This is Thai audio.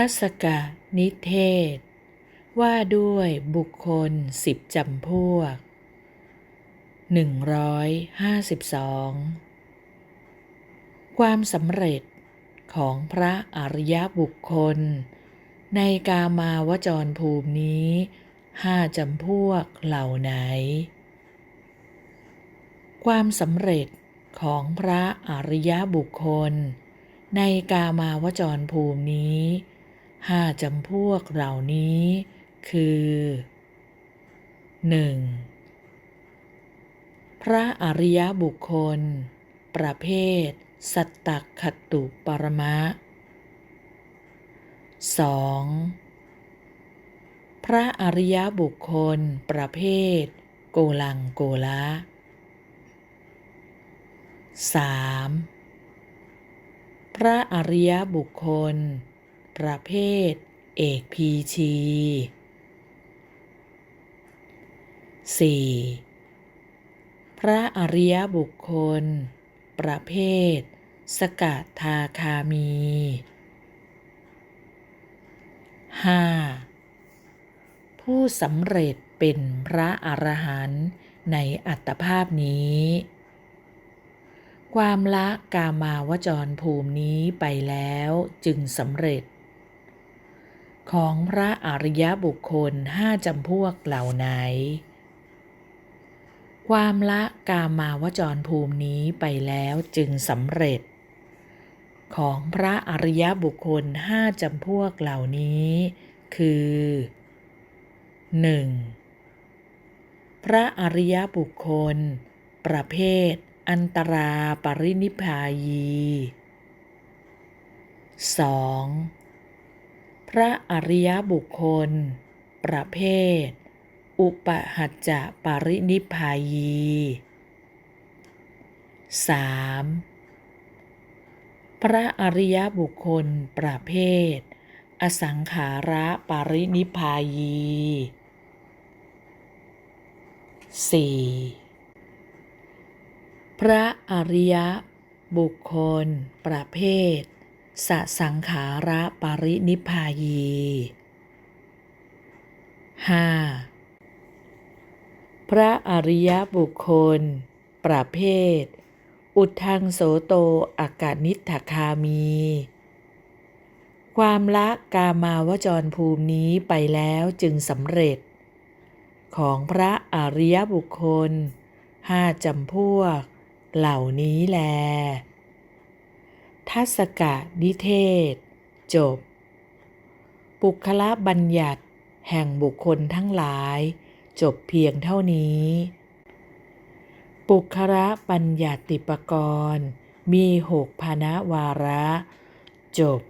ทัศกะนิเทศ ว่าด้วยบุคคลสิบจำพวก 152 ความสำเร็จของพระอริยบุคคล ในกามาวจรภูมินี้ห้าจำพวกเหล่าไหน ความสำเร็จของพระอริยบุคคล ในกามาวจรภูมินี้ ห้าจำพวกเหล่านี้ คือ 1. พระอริยบุคคล ประเภท สัตตคตุปรมะ 2. พระอริยบุคคล ประเภท โกลังโกละ 3. พระอริยบุคคล ประเภท เอกพีชี 4. พระอริยบุคคล ประเภท สกทาคามี 5. ผู้สำเร็จเป็นพระอรหันต์ในอัตภาพนี้ ความละกามาวจรภูมินี้ไปแล้วจึงสำเร็จ ของพระอริยบุคคลห้าจำพวกเหล่าไหน ความละกามาวจรภูมินี้ไปแล้วจึงสำเร็จ ของพระอริยบุคคลห้าจำพวกเหล่านี้ คือ 1. พระอริยบุคคล ประเภท อันตราปรินิพพายี 2. พระอริยบุคคล ประเภท อุปหัจจะปรินิพพายี 3. พระอริยบุคคลประเภท อสังขาระปรินิพพายี 4. พระอริยบุคคล ประเภท สสังขาระปรินิพายี 5. พระอริยบุคคล ประเภท อุทังโสโตอากาศนิทคามี ความละกามาวจรภูมินี้ไปแล้วจึงสำเร็จ ของพระอริยบุคคลห้าจำพวก เหล่านี้แล ทัศกะนิเทศ จบ ปุคละบัญญัติ แห่งบุคคลทั้งหลาย จบเพียงเท่านี้ ปุคละบัญญัติปกรณ์ มีหกพานวาระ จบ